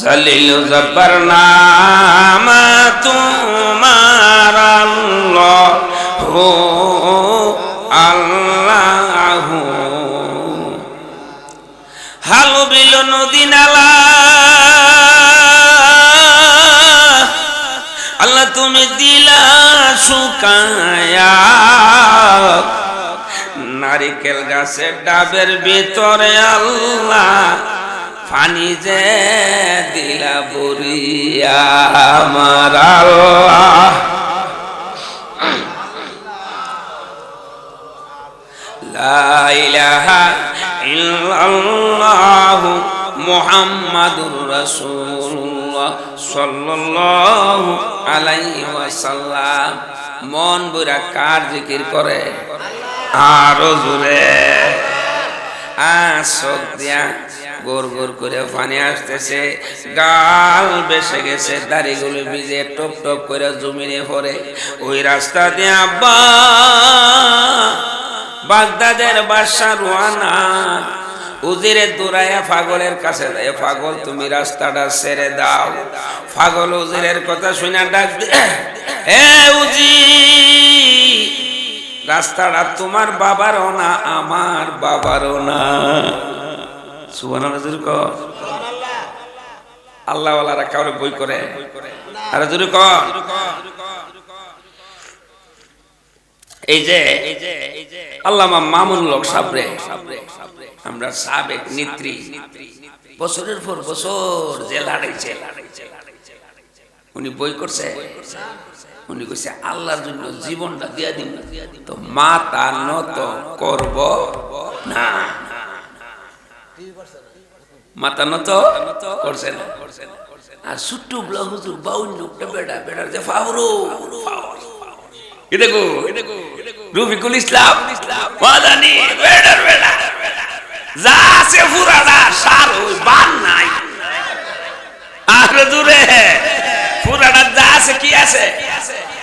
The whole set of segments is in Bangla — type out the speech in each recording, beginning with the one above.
জলিল জব্বার নাম তোমার আল্লাহ। হো আল্লাহ হালো বিল নদী নালা। আল্লাহ তুমি দিলা শুকায়া। নারিকেল গাছের ডাবের ভিতরে আল্লাহ পানি যে দিলা বরিয়া আমার আল্লাহ। লা ইলাহা ইল্লাল্লাহ মুহাম্মাদুর রাসূলুল্লাহ সাল্লাল্লাহু আলাইহি ওয়াসাল্লাম। মন বুড়া কার জিকির করে? আরও জোরে। আসক দিয়া গোর গোর করে পানি আসতেছে। গাল বেসে গেছে, দাড়িগুলো ভিজে টপ টপ করে জমিনে পড়ে ওই রাস্তা দিয়ে আব্বা, বাগদাদের বাদশা রুয়ানা। উজিরে দৌড়াইয়া পাগলের কাছে যায় পাগল তুমি রাস্তাটা ছেড়ে দাও। পাগল উজিরের কথা শুনে ডাক হে উজি রাস্তাটা তোমার বাবারও না, আমার বাবারও না। সুবান আল্লাহ আল্লাহরা কাউরে বই করে। আরে জুড়ে কর। এই যে, আল্লামা মামুন লোক সাবরে, আমরা সাবেক নেত্রী, বছরের পর বছর লাড়াইছে উনি বই করছে। উনি কইছে, আল্লাহর জন্য জীবনটা দিয়া দিন। তো মাতা নত করব না। মাতা নত করছে না। আর ছোট্ট ব্লা হুজুর বাউন লোকটা বেড়া, বেড়ার যে ফাউরো। এ দেখো, রফিকুল ইসলাম, মাদানি, বেড়ার বেড়া। যা আছে ফুরাডা সার ওই বান নাই। আর দূরে ফুরাডা যা আছে, কি আছে?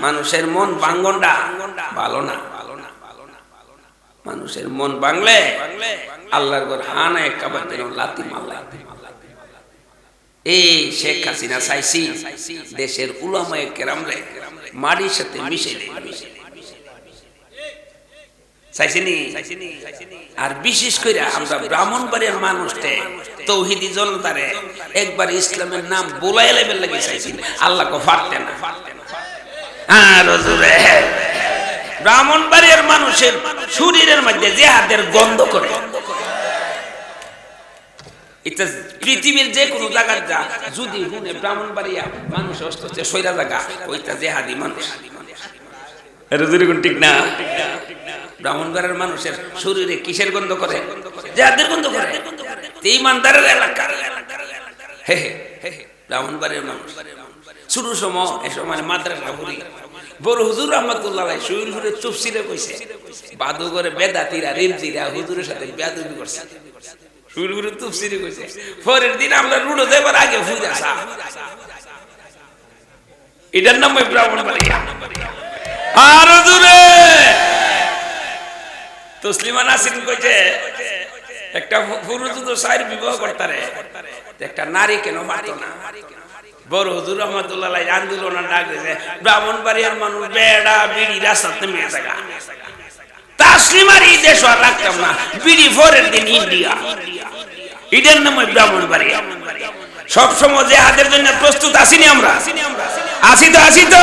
মানুষের মন বাঙ্গনটা ভালো না? মানুষের মন বাংলে আল্লাহর ঘর হানা একাবার দিন লাতি মাল্লা এই শেখ হাসিনা চাইছি দেশের উলামায়ে কেরাম রে মাটির সাথে মিশে দেয়। চাইছিনি আর বিশেষ করে আমরা ব্রাহ্মণবাড়ির মানুষকে তৌহিদি জনতারে একবার ইসলামের নাম বোলাই লেবেল লাগে চাইছি ফাটতে আর জোরে ব্রাহ্মণবাড়ির মানুষের শরীরের মধ্যে জেহাদের গন্ধ করে। এটা পৃথিবীর যে কোনো জায়গার যা, যদি হুনে ব্রাহ্মণবাড়িয়া মানুষ অস্ত সৈরা জায়গা ওইটা জেহাদি মানুষ। মানুষের কিসের করে? করে। ব্রাহ্মণবাড়ির বড় কইছে বাদুগরে বেদাতিরা রেমজিরা হুজুরের সাথে বেয়াদবি করছে। শুরু হুরে কইছে, পরের দিন আমরা রুডো দেবার আগে এটার নাম ওই ব্রাহ্মণবাড়িয়া। আর দূরে তসলিমা নাসরিন কইছে, একটা পুরুষ তো সাইর বিবাহ করতারে একটা নারী কেন না? বড় হুজুর আন্দোলন ডাক দিয়েছে মানুষ বেড়া, বিড়ি রাস্তাতে মেয়ে থাকা তাসলিমার এই দেশ আর রাখতাম না। বিড়ি ফোরের দিন ইন্ডিয়া। নাম সব সময় যে হাতের জন্য প্রস্তুত আসিনি আমরা। আসি তো আসি তো।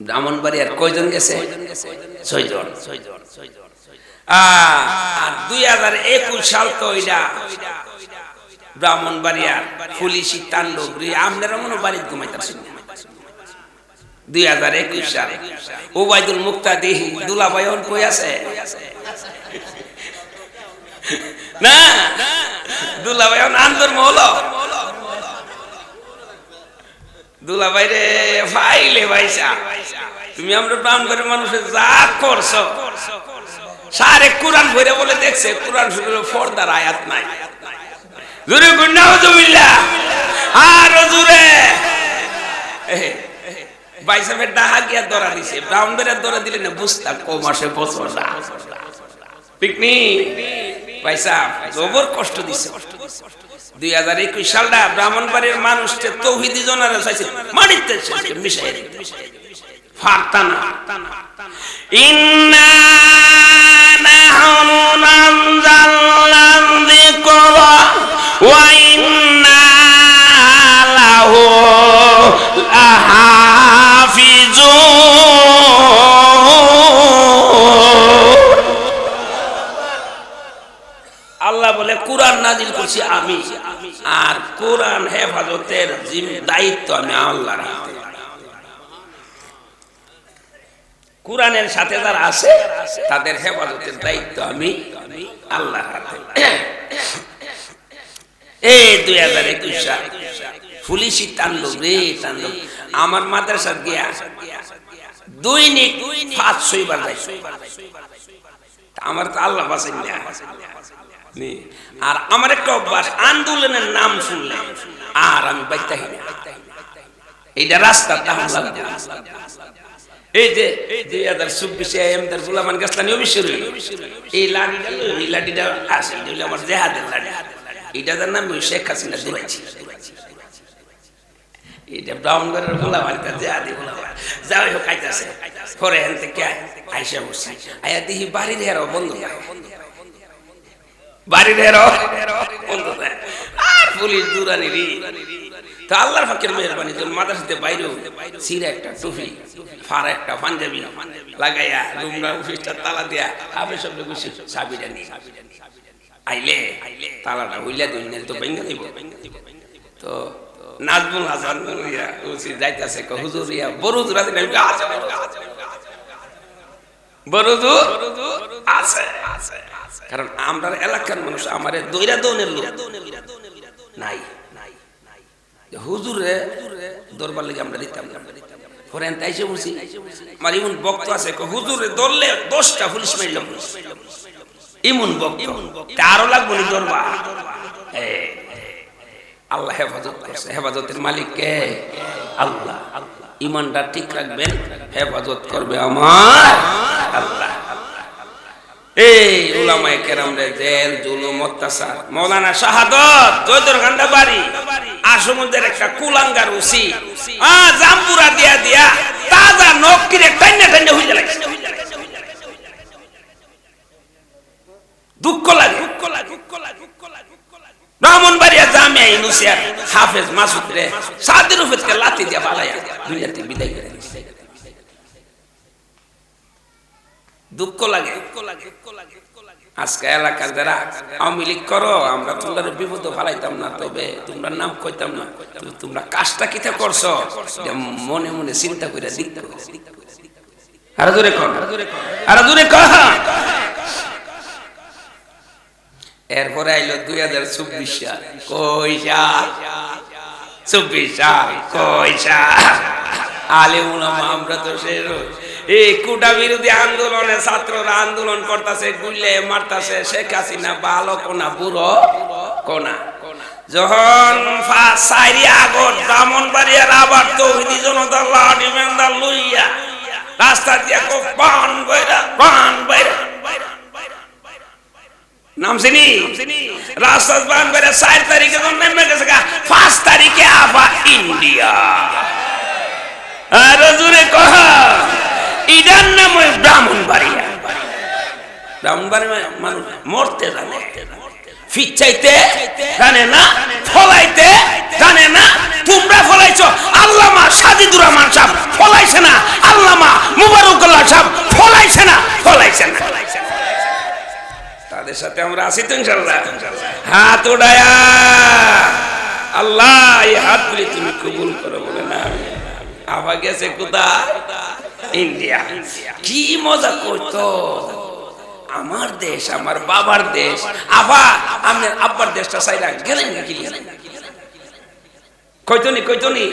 ব্রাহ্মণবাড়িয়ার কয়জন গেছে? ছয়জন। আর দুই হাজার একুশ সাল তো ব্রাহ্মণবাড়িয়ার পুলিশি তাণ্ডব আপনারা মনে দুই হাজার একুশ সাল। ওবায়দুল মুক্তা দেহি দুলাভাই কই আছে? না? দুলাভাই আন্দোলন হলো দুলাভাই রে ফাইলে ভাইসা। তুমি আমরা ব্রাহ্মণবাড়ির মানুষের যা করছ। সারে কোরআন ভরে বলে দেখছে, কোরআন শুধু ফর্দার আয়াত নাই। জুরে আর জুরে। বাইসাবের ডাহা গিয়া ধরা দিছে ব্রাহ্মণবাড়ির ধরা দিলে না বুঝতাম ক মাসে বছর পিকনিক। পয়সা জবর কষ্ট দিছে। দুই হাজার একুশ সালটা ব্রাহ্মণবাড়ির মানুষকে তৌহিদি জনারা চাইছে ফারতানা। ইন্না কোরআনের সাথে যারা আছে, তাদের হেফাজতের দায়িত্ব আমি এই দুই হাজার একুশ সাল রে আমার গিয়া পাঁচ যাইছে। আমার তো আল্লাহ বাসাই না। আর আমার একটা অভ্যাস, আন্দোলনের নাম শুনলাম আর আমি বাইতাহি না। এইটা রাস্তা তাহলে। এই যে, দুই হাজার চব্বিশে এমদার গুলামান গাছলানি অবশ্যই এই লাঠিটা এই লাঠিটা এটা আমার জেহাদের লাঠি। এটা যার নাম শেখ হাসিনা দৌড়াইছি এটা ব্রাউন ঘরের গোলামান জেহাদি গোলামান। যাই হোক, আইতাছে। পরে হেন থেকে আইসা বসছি আয়া দেখি বাড়ির হেরাও বন্ধ। বাড়ির হেরাও বন্ধ। আর পুলিশ দূরানি রে তা আল্লাহর ফাঁকের মেহরবানি তো মাদ্রাসাতে বাইরেও সিরা একটা টুপি ফার একটা পাঞ্জাবি লাগাইয়া, রুমরা অফিসটা তালা দিয়া আবে সব লোক চাবিটা নিয়ে। আইলে তালাটা হইলে দুই তো ভেঙে দিব। তো নাজমুল হাসান যাইতাছে ক হুজুর, ইয়া রাতে নাই আছে? বরুদ আছে। কারণ আমরা এলাকার মানুষ, আমারে দইরা দনের লোক। নাই। হুজুরে দরবার লেগে আমরা দিতাম। আমি তাইসে বলছি, আমার ইমন বক্ত আছে হুজুরে দরলে দশটা পুলিশ মারলাম ইমন বক্ত আরও লাগবো নি দরবার? আল্লাহ হেফাজত করছে। হেফাজতের মালিক কে? আল্লাহ। ইমানটা ঠিক রাখবেন, হেফাজত করবে আমার আল্লাহ। এই জেল, জুলুম, অত্যাচার, মৌলানা শাহাদত, জয়দর গান্দা বাড়ি আসমুদ্রের একটা কুলাঙ্গার উসি। আ জাম্পুরা দিয়া দিয়া তাজা নখ কিরে টাইনে টাইনে হইয়া লাগছে দুঃখ লাগে। দুঃখ লাগে। দুঃখ লাগে দুঃখ লাগে ব্রাহ্মণবাড়িয়া জামিয়া ইউনুসিয়ার হাফেজ মাসুদ রে সাদের উপরে লাথি দিয়া পালাইয়া দুনিয়াতে বিদায় করে। দুঃখ লাগে দুঃখ লাগে দুঃখ লাগে। আজকে এলাকার যারা আওয়ামী লীগ করো, আমরা তোমরা বিপদ ফালাইতাম না, তবে তোমরা নাম কইতাম না। তোমরা কাজটা কিতা করছ মনে মনে চিন্তা করে কর এরপরে আইলো দুই হাজার চব্বিশ সাল। কইসা চব্বিশ সাল কইসা আলে আমরা তো সে এই কুটা বিরোধী আন্দোলনে ছাত্ররা আন্দোলন করতেছে গুলে মারতাছে শেখ হাসিনা ভালো কোনা, বুড়ো কোনা। যখন সাইরি আগত ব্রাহ্মণবাড়িয়ার আবার তৌহিদি জনতা লাঠি মেন্দা লইয়া রাস্তা দিয়া পান বইরা পান বইরা। নাম চিনি? রাস্তা বান করে চার তারিখে যখন নেমে গেছে পাঁচ তারিখে আবার ইন্ডিয়া। আর জুড়ে কহ। ইডার নাম ওই ব্রাহ্মণবাড়িয়া। ব্রাহ্মণবাড়ি মানুষ মরতে জানে। ফিচাইতে জানে না, ফলাইতে জানে না। আল্লামা ফলাইছে না। তাদের সাথে আমরা হাত আল্লাহ তুমি কবুল করো বলে না। আবার গেছে কোথায়? ইন্ডিয়া। কি মজা করতো? আমার দেশ, আমার বাবার দেশ। আবার আপনার আব্বার দেশটা সাইরা গেলেন নাকি? কইতনি কইতনি?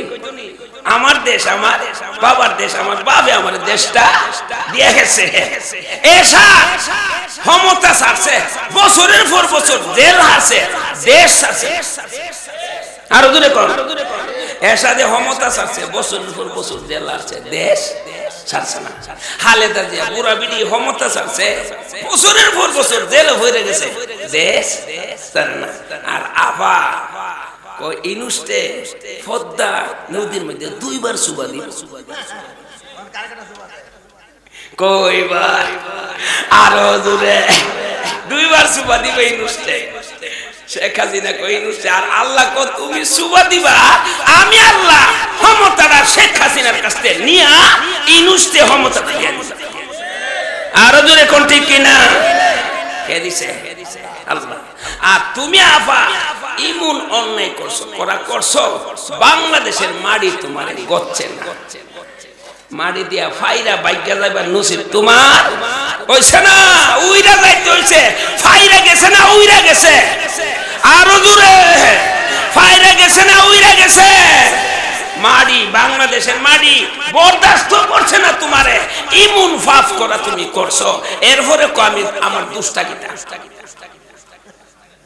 আমার দেশ, আমার বাবার দেশ, আমার বাবে আমার দেশটা দিয়ে গেছে। এসা ক্ষমতা ছাড়ছে, বছরের পর বছর জেল হারছে, দেশ ছাড়ছে। আরও দূরে কর। এসা যে ক্ষমতা ছাড়ছে, বছরের পর বছর জেল হারছে, দেশ ছাড়ছে না। হালেদা দিয়া বুড়া বিড়ি ক্ষমতা ছাড়ছে, বছরের পর বছর জেল হয়ে গেছে। দেশ না। আর আবা, কই ইনুস্টে ফদ্দা নদীর মধ্যে দুইবার সুবা দিল। কইবার আরও দূরে দুইবার সুবা দিবে ইনুস্টে শেখ হাসিনা কই ইনুস্টে আর আল্লাহ কো তুমি সুবা দিবা। আমি আল্লাহ ক্ষমতাটা শেখ হাসিনার কাছ নিয়া ইনুস্টে ক্ষমতাটা দিয়ে। আরও দূরে কোন ঠিক কিনা? কে দিছে? আল্লাহ। আর তুমি আফা, ইমন অন্যায় করছ, করা করছ, বাংলাদেশের মাড়ি তোমার গচ্ছে না। মাড়ি দিয়া ফাইরা বাইকা যাইবার নসিব তোমার হইছে না, উইরা যাইতে হইছে, ফাইরা গেছে না, উইরা গেছে। আরও দূরে ফাইরা গেছে না উইরা গেছে? মাড়ি, বাংলাদেশের মাড়ি, বরদাস্ত করছে না তোমারে। ইমুন ফাফ করা তুমি করছ। এরপরে আমি আমার দুষ্টা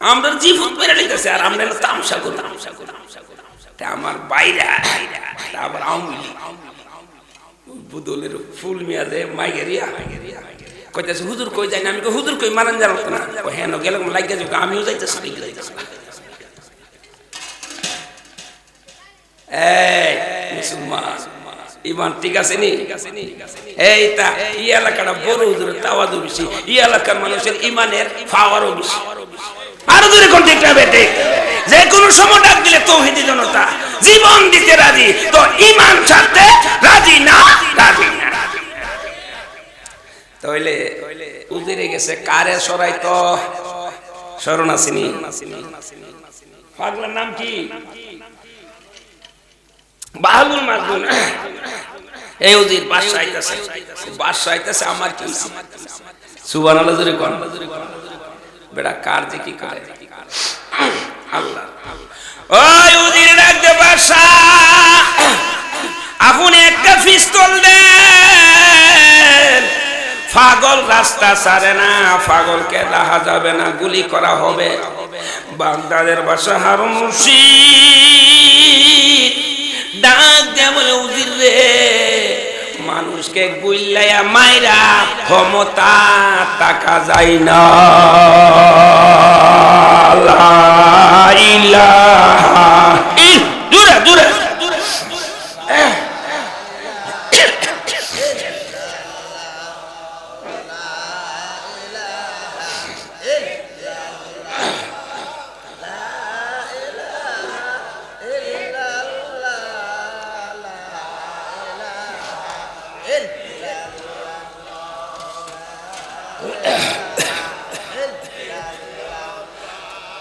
আমরা জীবন মেরে নিতেছে, আর আমরা তামসা করি তামসা করি আমার বাইরে আবার আওয়ামী বুদলের ফুল মিয়া দে মাইগেরিয়া কইতাছে, হুজুর কই যাই না আমি হুজুর কই, মারান জানো না। ও হ্যাঁ গেলাম লাগিয়ে যাব আমিও যাইতেছি যাইতেছি এই ইমান আছে এই তা এলাকাটা বড় হুজুরের তাওয়াজু বেশি। এই এলাকার মানুষের ইমানের পাওয়ারও বেশি। আরও দূরে কোন ঠিকটা বেটে যে কোনো সময় ডাক দিলে তৌহিদি জনতা, জীবন দিতে রাজি, তো ইমান ছাড়তে রাজি না রাজি না। তইলে উদিরে গেছে, কারে সরাই তো? শরণ আসিনি পাগলার নাম কি? বাহালুল মাসগুন এই উদির বাদশা আইতাছে। বাদশা আইতাছে, আমার কি সুবহানাল্লাহ, জোরে কোন। বেটা, কার আল্লাহ। ওই আপনি একটা পিস্তল পাগল রাস্তা ছাড়ে না, পাগলকে রাহা যাবে না, গুলি করা হবে। বাগদাদের বাসা হারুন ডাক দিয়ে বলে, উজির রে। মানুষকে গুইলাইয়া মাইরা ক্ষমতা টাকা যায় না।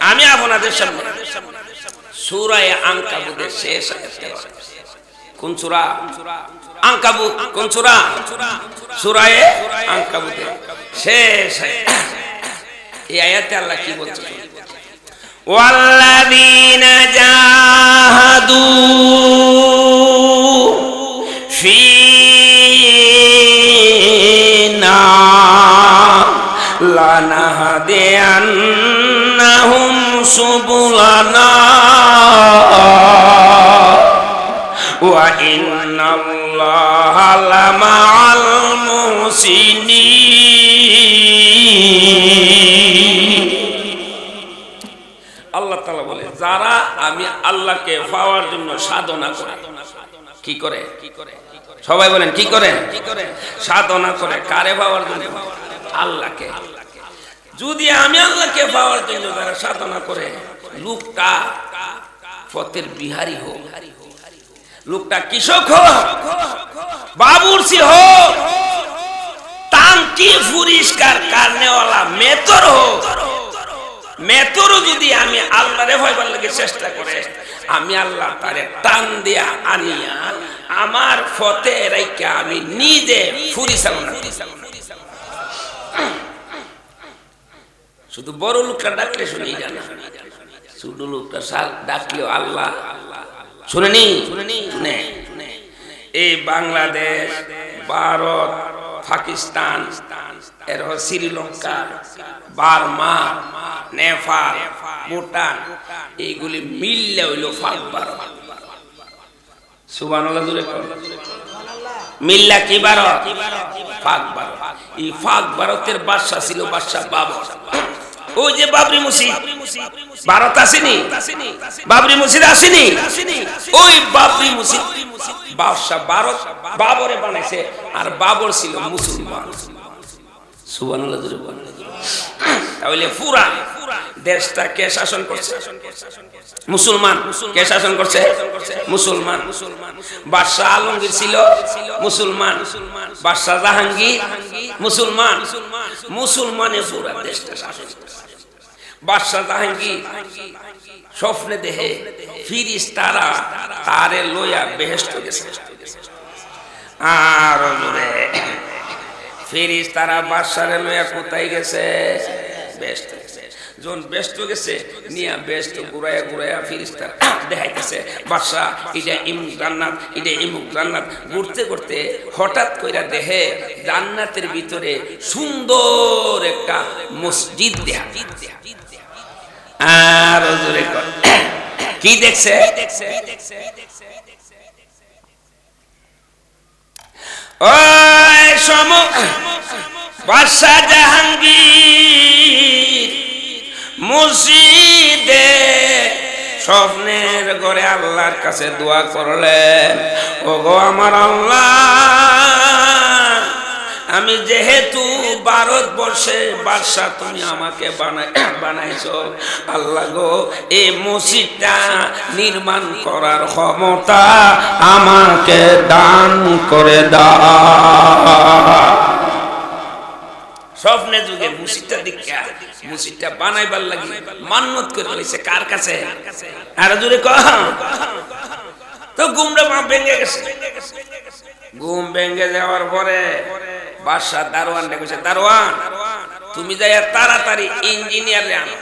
আমি আপনাদের সামনে সুরায় আঙ্কাবুদের শেষ আয়াতটা কোন সূরা? আনকাবুত। শেষ এই আয়াতে আল্লাহ কি বলছেন? ওয়াল্লাযীনা لنهدينهم سبلنا وإن الله لمع المحسنين আল্লাহ তালা বলে যারা আমি আল্লাহকে পাওয়ার জন্য সাধনা করে কি করে কি করে সবাই বলেন কি করে কি করে সাধনা করে কারে পাওয়ার জন্য আল্লাহকে। যদি আমি আল্লাহকে পাওয়ার জন্য যারা সাধনা করে, লোকটা পথের বিহারি হোক, লোকটা কৃষক হোক বাবুরসি হোক হোক আমি চেষ্টা আমি আল্লাহ তারে টান দিয়া আমার ফতে আমি নিজে ফুরি চালনা করি। শুধু বড় লোকটা ডাকলে শুনি জানা ছোট লোকটা সাল ডাকলেও আল্লাহ। শুনেনি? শুনে। এই বাংলাদেশ ভারত পাকিস্তান এর শ্রীলঙ্কা বার্মা নেপাল ভুটান এইগুলি মিললে হইল ফাঁক ভারত কর। মিল্লা কি ভারত ফাঁক ভারত এই ফাঁক ভারতের বাদশা ছিল বাদশা বাবর। ওই যে বাবরি মসজিদ ভারত আসেনি? বাবরি মসজিদ আসেনি? ওই বাবরি মসজিদ বাদশাহ ভারত বাবরে বানাইছে, আর বাবর ছিল মুসলমান। বলেন। তাহলে পুরা দেশটা কে শাসন করছে? মুসলমান কে শাসন করছে? মুসলমান। বাদশাহ আলমগীর ছিল মুসলমান, বাদশাহ জাহাঙ্গীর মুসলমান। মুসলমানের পুরা দেশটা শাসন বাদশাহ জাহাঙ্গীর স্বপ্নে দেহে ফিরিস তারা তারে লইয়া বেহেস্ত গেছে। আর ফিরিস, তারা বাদশারে লইয়া কোথায় গেছে? গেছে। যখন ব্যস্ত গেছে, নিয়া ব্যস্ত ঘুরাইয়া ঘুরাইয়া ফিরিস তারা দেখাইতেছে বাদশাহ এটা ইমুক জান্নাত, এটা ইমুক জান্নাত। ঘুরতে ঘুরতে হঠাৎ কইরা দেহে জান্নাতের ভিতরে সুন্দর একটা মসজিদ দেখা আর জোরে দেখছে দেখছে দেখছে ওই বাদশাহ জাহাঙ্গীর মসজিদে স্বপ্নের ঘরে আল্লাহর কাছে দোয়া করলেন ওগো আমার আল্লাহ। আমি যেহেতু ভারতবর্ষে বাদশাহ তুমি আমাকে বানাই, বানাইছো, আল্লাহ গো এই মসজিদটা নির্মাণ করার ক্ষমতা আমাকে দান করে দাও। স্বপ্নে যুগে মুসিদটা দীক্ষা মুসিদটা বানাইবার লাগি মান্নত করে লইছে কার কাছে? আর জুড়ে কহ তো ঘুমটা মা ভেঙে গেছে। ঘুম ভেঙে যাওয়ার পরে বাদশাহ দারোয়ান ডেকেছে দারোয়ান, তুমি যাই তাড়াতাড়ি ইঞ্জিনিয়ার আনো।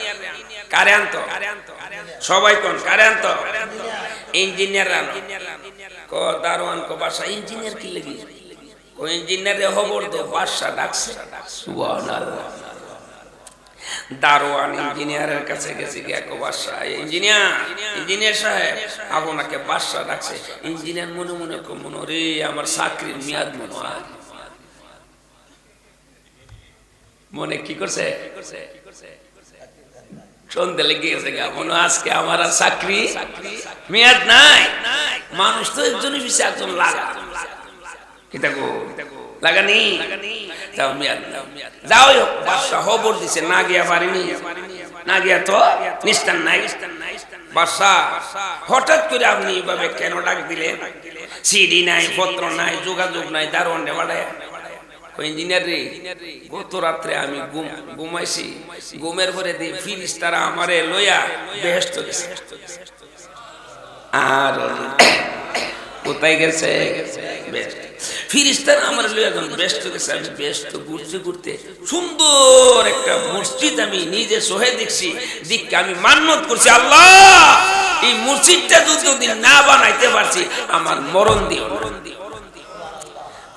কারে আনতো? সবাই কোন? কারে আনতো? ইঞ্জিনিয়ার আনো। কো, দারোয়ান, কো, বাদশাহ, ইঞ্জিনিয়ার কি লাগি? কো, ইঞ্জিনিয়ারে খবর দে, বাদশাহ ডাকছে। সুবহানাল্লাহ। দারোয়ান, ইঞ্জিনিয়ারের কাছে ইঞ্জিনিয়ার ইঞ্জিনিয়ার সাহেব আপনাকে ডাকছে, ইঞ্জিনিয়ার মনে মনে মনে রে, আমার চাকরির মেয়াদ মনে হয়। মনে কি করছে? সন্ধে লেগে গেছে মনে আজকে আমার আর চাকরি মেয়াদ নাই। মানুষ তো একজন লাগা। কিতা গো লাগানি যাও মিয়াদ যাও হোক বাদশা খবর দিছে। না গিয়া পারিনি। না গিয়া তো নিস্তার নাই। বাদশা হঠাৎ করে আপনি এইভাবে কেন ডাক দিলেন? সিডি নাই, পত্র নাই, যোগাযোগ নাই, দারোয়ান বাড়ায়। ইঞ্জিনিয়ার রে, গত রাত্রে আমি ঘুম ঘুমাইছি। ঘুমের পরে দিয়ে ফিরিস আমারে লইয়া বেহেস্ত গেছে আর কোথায় গেছে? ফিরিস্তান আমার যখন ব্যস্ত গেছে। আমি ব্যস্ত ঘুরতে ঘুরতে সুন্দর একটা মসজিদ আমি নিজে সোহে দেখছি। দিককে আমি মান্যত করছি, আল্লাহ! এই মসজিদটা যদি না বানাইতে পারছি, আমার মরণ দিও মরণ দিও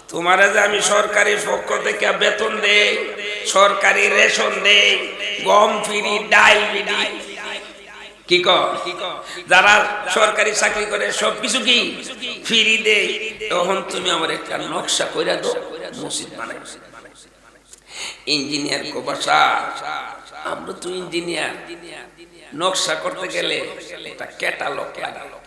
তোমার যে আমি সরকারি পক্ষ থেকে বেতন দেই, সরকারি রেশন দেই, গম ফিরি ডাল বিডি কি যারা সরকারি চাকরি করে, সব কিছু কি? ফিরি দে। তখন তুমি আমার একটা নকশা কইরা দো মসজিদ বানাই। ইঞ্জিনিয়ার কো বাসা। আমরা তো ইঞ্জিনিয়ার। নকশা করতে গেলে একটা ক্যাটালগ ক্যাটালগ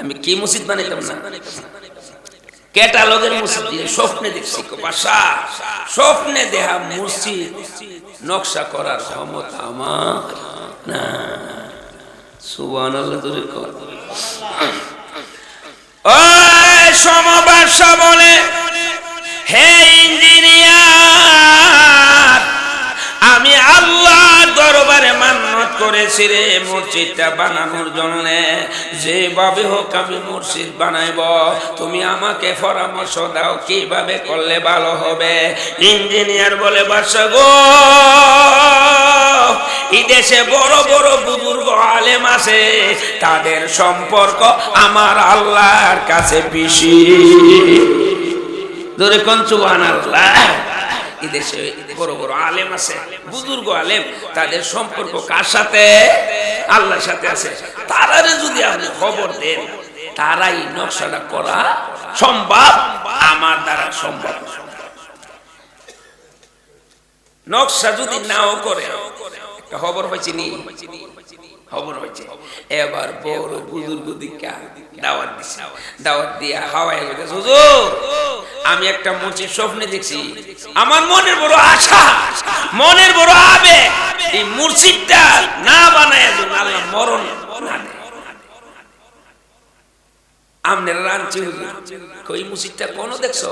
আমি কি মসজিদ বানাইতাম না? ক্যাটালগের মসজিদ দিয়ে স্বপ্নে দেখছি বাসা। স্বপ্নে দেহা মসজিদ, নকশা করার ক্ষমতা আমার না। ওই সমবাসা বলে, হে ইঞ্জিনিয়ার, আমি আল্লাহ দরবারে মান্নত করেছি রে মসজিদটা বানানোর জন্য। যেভাবে হোক আমি মসজিদ বানাইব। তুমি আমাকে পরামর্শ দাও কীভাবে করলে ভালো হবে। ইঞ্জিনিয়ার বলে বাসা গো দেশে বড় বড় বুজুর্গ আলেম আছে। তাদের সম্পর্ক আমার আল্লাহর কাছে বেশি। ধরে কোন চুবান আল্লাহ দেশে বড় বড় আলেম আছে, বুজুর্গ আলেম, তাদের সম্পর্ক কার সাথে? আল্লাহর সাথে আছে। তারারে যদি আপনি খবর দেন, তারাই নকশাটা করা সম্ভব, আমার দ্বারা সম্ভব। নকশা যদি নাও করে, একটা খবর হয়েছে নি? খবর হয়েছে। এবার বড় বুজুর্গ দিকা দাওয়াত দিছে। দাওয়াত দিয়া হাওয়ায় গেছে হুজুর, আমি একটা মসজিদ স্বপ্নে দেখছি। আমার মনের বড় আশা, মনের বড় আবে এই মসজিদটা না বানায় যেন আল্লাহ মরণ না। আমনের রাঞ্চি হুজুর। কোন দেখছ?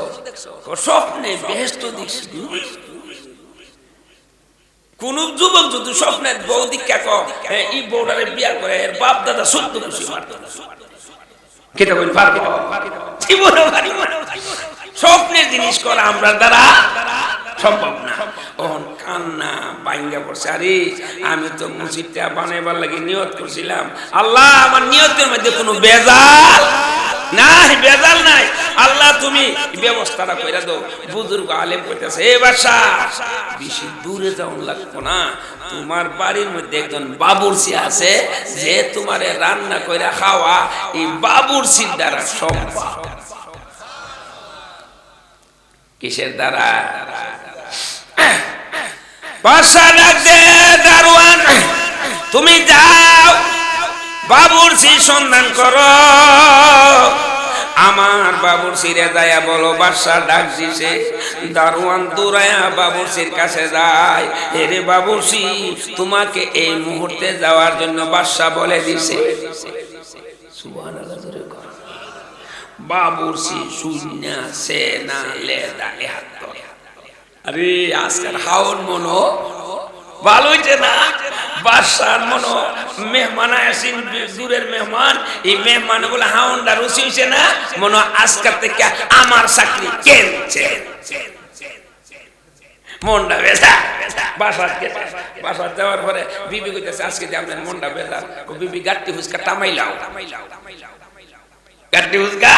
স্বপ্নে বেহেস্ত দেখছি। কোন যুবক যদি স্বপ্নের বউ দীক্ষা কম এই বউটারে বিয়া করে এর বাপ দাদা সত্য খুশি। স্বপ্নের জিনিস করা, আমরা দ্বারা সম্ভব না। ওহন কান্না বাইঙ্গা পড়ছে। আরে, আমি তো মসজিদটা বানাইবার লাগে নিয়ত করছিলাম। আল্লাহ, আমার নিয়তের মধ্যে কোনো বেজাল নাই, বেজাল নাই। আল্লাহ তুমি ব্যবস্থাটা কইরা দাও। বুজুর্গ আলেম কইতেছে, এ বাসা, বেশি দূরে যাওন লাগতো না। তোমার বাড়ির মধ্যে একজন বাবুরসি আছে, যে তোমারে রান্না কইরা খাওয়া, এই বাবুরসির দ্বারা সম্ভব। কিসের দ্বারা? বাসা ডাকতে দারোয়ান। তুমি যাও বাবুরসি সন্ধান করো আমার বাবুর সিরে যায়া বলো বাদশা ডাক দিছে, দারোয়ান দৌড়ায়া বাবুরসির কাছে যায় এরে বাবুরসি তোমাকে এই মুহূর্তে যাওয়ার জন্য বাদশা বলে দিছে। বাবুরসি শূন্য সে না লে ধরে। আরে, আজকাল হাওন মনো ভালো হইছে না? বাদশার মনো মেহমান আসিন দূরের মেহমান, এই মেহমান বলে হাউন্ডা রুচি হইছে না? মনো, আজকাল থেকে আমার চাকরি কেনছে? মনটা বেজা। বাসার গেছে বাসার যাওয়ার পরে বিবি কইতেছে, আজকে যে আপনার মনটা বেজা বিবি গাট্টি হুসকা টামাইলাও গাট্টি হুসকা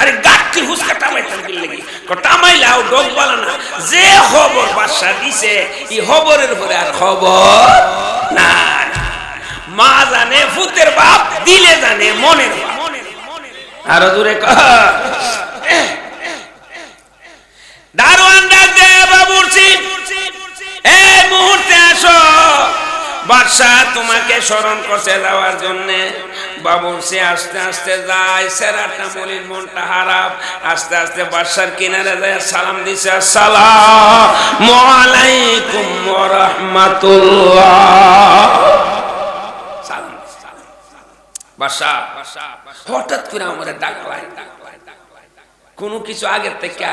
আরে গাট্টি হুসকা টামাইতাম কি লাগি কো টামাইলাও ডগ বলা না। যে খবর বাদশা দিছে, এই খবরের পরে আর খবর না মা জানে ফুতের বাপ, দিলে জানে, মনের বাপ। আরও দূরে কহ দারোয়ান ডাক দে বাবুর্চি এই মুহূর্তে আসো। বাদশাহ তোমাকে স্মরণ করছে যাওয়ার জন্য। সে আস্তে আস্তে যায়, সেরাটা মলিন মনটা হারাপ। আস্তে আস্তে বাদশার কিনারে যায়, সালাম দিছে, আসসালাম আলাইকুম ওয়া রাহমাতুল্লাহ। সালাম বাদশা হঠাৎ করে আমার ডাকলাই কোনো কিছু আগের থেকে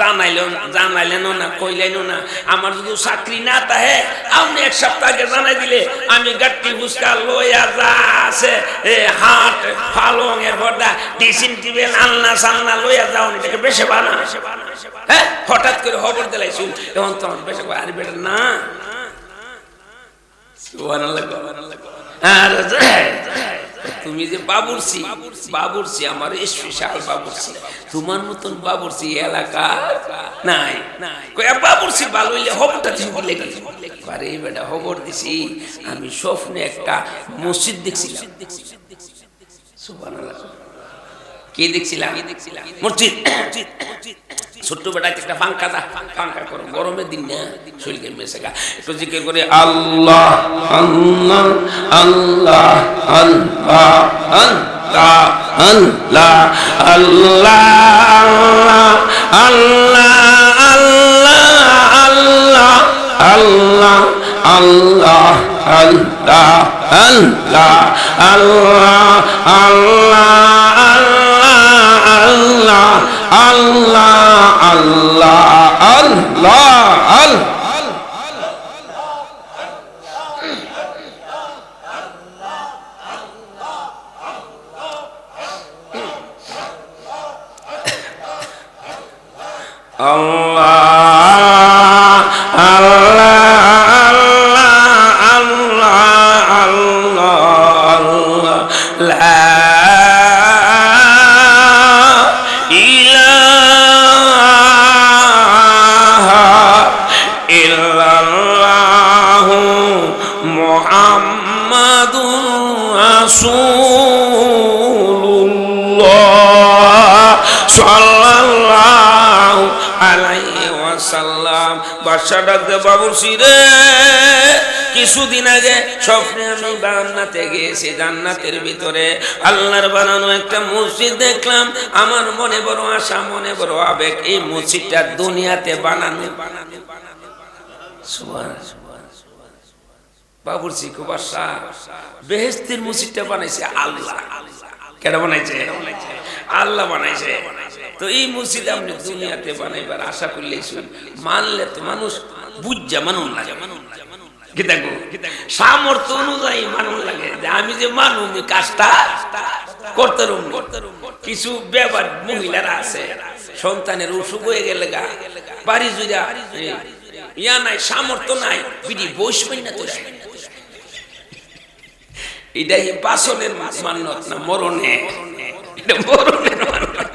জানাইল জানাইলেন না কইলেন না আমার যদি চাকরি না তাহে আপনি এক সপ্তাহ আগে জানাই দিলে, আমি গাট্টি ফুচকা লইয়া যা আছে হাট ফালং এর ভর্দা ডিসিন টিবেল, আলনা সালনা লইয়া যাও এটাকে বেশে বানা। হ্যাঁ হঠাৎ করে খবর দিলাইছু, এখন তো আমার বেশে আরে বেটা না। সুবহানাল্লাহ, আর তুমি যে বাবুরসি বাবুরসি আমার স্পেশাল বাবুরসি তোমার মতন বাবুরসি এলাকা নাই। কয়া বাবুরসি ভালো হইলে খবরটা তুমি বলে আরে বেটা খবর দিছি, আমি স্বপ্নে একটা মসজিদ দেখছি সুবহানাল্লাহ। কি দেখছিলাম মসজিদ ছোট্ট বেটা একটা পাঙ্খা দা পাঙ্খা করো গরমের দিন না শরীরকে মেসে গা একটু জিজ্ঞেস করে আল্লাহ আল্লাহ আল্লাহ আল্লাহ আল্লাহ আল্লাহ আল্লাহ আল্লাহ আল্লাহ আল্লাহ আল্লাহ আল্লাহ আল্লাহ আল্লাহ আল্লাহ আল্লাহ আল্লাহ বাদশা ডাকতে বাবুর্চি রে কিছুদিন আগে স্বপ্নে আমি জান্নাতে গিয়েছি, জান্নাতের ভিতরে আল্লাহর বানানো একটা মসজিদ দেখলাম। আমার মনে বড় আশা, মনে বড় আবেগ, এই মসজিদটা দুনিয়াতে বানানো। মসজিদটা বানাইছে আল্লাহ। কেন বানাইছে? আল্লাহ বানাইছে। তো এই মসজিদ আপনি দুনিয়াতে বানাইবার আশা করলেই শুন। মানলে তো মানুষ বুঝা মানুষ লাগে। দেখো? সামর্থ্য অনুযায়ী মানুষ লাগে। আমি যে কাজটা করতে রুম কিছু ব্যাপার মহিলারা আছে, সন্তানের অসুখ হয়ে গেলে গা, বাড়ি ইয়া নাই, সামর্থ্য নাই, বিধি বসবেন না তোরা এটাই বাসনের মান্যত না মরণে এটা মরণের মান্যত।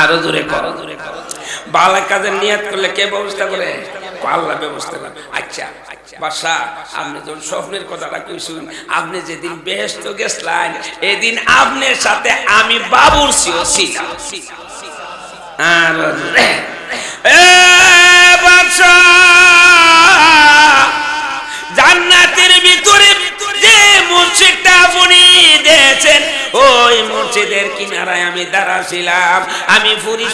আরও জোরে করো। জোরে করো বালা কাজের নিয়াত করলে কে ব্যবস্থা করে? আল্লাহ ব্যবস্থা করে। আচ্ছা বাসা আপনি যখন স্বপ্নের কথাটা কইছুন আপনি যেদিন বেহেস্ত গেছলেন, এদিন আপনার সাথে আমি বাবুর ছিল ছিলাম। আর এ বাদশা, জান্নাতের ভিতরে যে মসজিদটা আপনি দিয়েছেন ওই মসজিদের কিনারায় আমি দাঁড়া ছিলাম আমি ফুরি